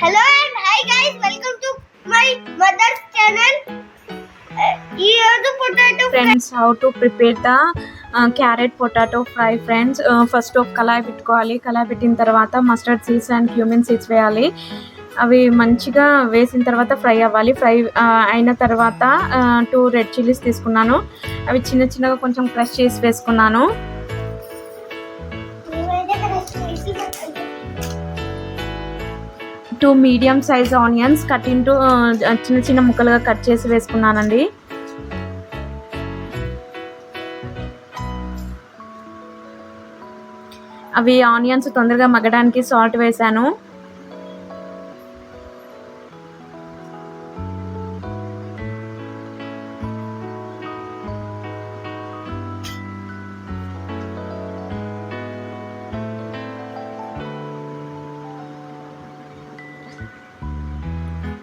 Hello and hi guys welcome to my mother's channel ఈ రోజు potato friends how to prepare the carrot potato fry friends first ఒక కళాయి పెట్టుకోవాలి. కళాయి పెట్టిన తర్వాత mustard seeds and cumin seeds వేయాలి. అవి మంచిగా వేసిన తర్వాత ఫ్రై అవ్వాలి. ఫ్రై అయిన తర్వాత టూ రెడ్ చిల్లీస్ తీసుకున్నాను. అవి చిన్న చిన్నగా కొంచెం క్రష్ చేసి వేసుకున్నాను. Two medium size onions cut into చిన్న చిన్న ముక్కలుగా కట్ చేసి వేసుకున్నానండి. అవి ఆనియన్స్ తొందరగా మగ్గడానికి సాల్ట్ వేశాను.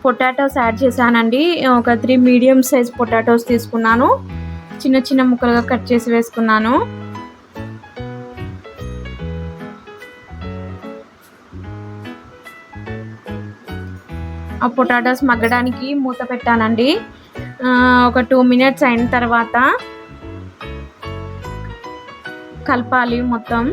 పొటాటోస్ యాడ్ చేశానండి. ఒక త్రీ మీడియం సైజ్ పొటాటోస్ తీసుకున్నాను. చిన్న చిన్న ముక్కలుగా కట్ చేసి వేసుకున్నాను. ఆ పొటాటోస్ మగ్గడానికి మూత పెట్టానండి. ఒక టూ మినిట్స్ అయిన తర్వాత కలపాలి మొత్తం.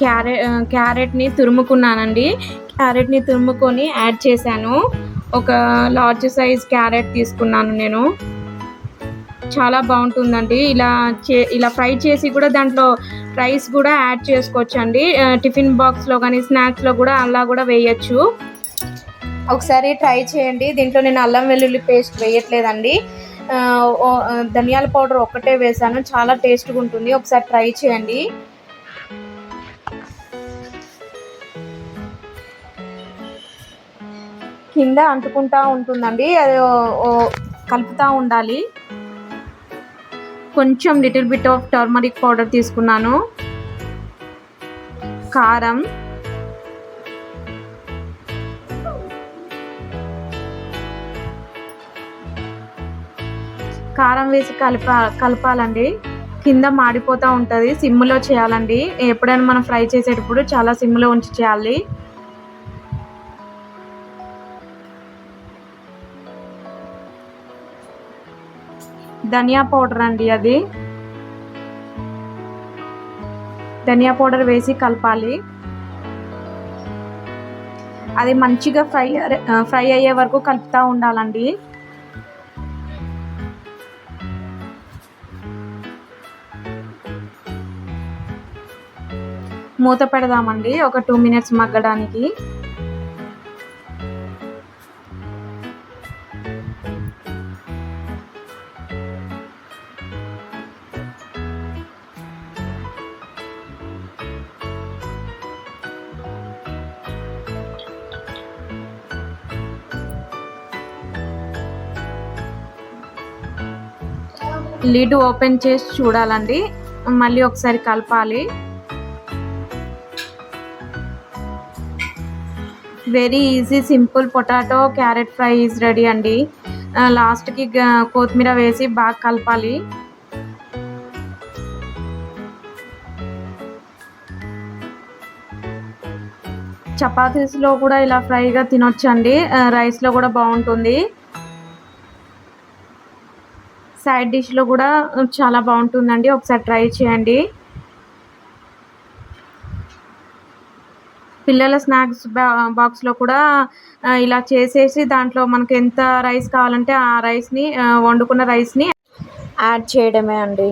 క్యారెట్ క్యారెట్ని తురుముకున్నానండి. క్యారెట్ని తురుముకొని యాడ్ చేశాను. ఒక లార్జ్ సైజ్ క్యారెట్ తీసుకున్నాను నేను. చాలా బాగుంటుందండి. ఇలా చే ఇలా ఫ్రై చేసి కూడా దాంట్లో రైస్ కూడా యాడ్ చేసుకోవచ్చు అండి టిఫిన్ బాక్స్లో కానీ స్నాక్స్లో కూడా అలా కూడా వేయచ్చు. ఒకసారి ట్రై చేయండి. దీంట్లో నేను అల్లం వెల్లుల్లి పేస్ట్ వేయట్లేదండి. ధనియాల పౌడర్ ఒక్కటే వేసాను చాలా టేస్ట్గా ఉంటుంది. ఒకసారి ట్రై చేయండి. కింద అంటుకుంటా ఉంటుందండి. అది కలుపుతూ ఉండాలి. కొంచెం little bit of turmeric powder తీసుకున్నాను. కారం. కారం వేసి కలప కలపాలండి. కింద మాడిపోతూ ఉంటుంది. సిమ్లో చేయాలండి. ఎప్పుడైనా మనం ఫ్రై చేసేటప్పుడు చాలా సిమ్లో ఉంచి చేయాలి. ధనియా పౌడర్ అండి అది. ధనియా పౌడర్ వేసి కలపాలి. అది మంచిగా ఫ్రై ఫ్రై అయ్యే వరకు కలుపుతూ ఉండాలండి. మూత పెడదామండి ఒక టూ మినిట్స్ మగ్గడానికి. లిడ్ ఓపెన్ చేసి చూడాలండి. మళ్ళీ ఒకసారి కలపాలి. Very easy simple potato carrot fry is ready అండి. Uh, లాస్ట్కి uh, కొత్తిమీర వేసి బాగా కలపాలి. చపాతీస్లో కూడా ఇలా ఫ్రైగా తినొచ్చండి. Uh, రైస్లో కూడా బాగుంటుంది. సైడ్ డిష్లో కూడా చాలా బాగుంటుందండి. ఒకసారి ట్రై చేయండి. పిల్లల స్నాక్స్ బా బాక్స్లో కూడా ఇలా చేసేసి దాంట్లో మనకు ఎంత రైస్ కావాలంటే ఆ రైస్ని వండుకున్న రైస్ని యాడ్ చేయడమే అండి.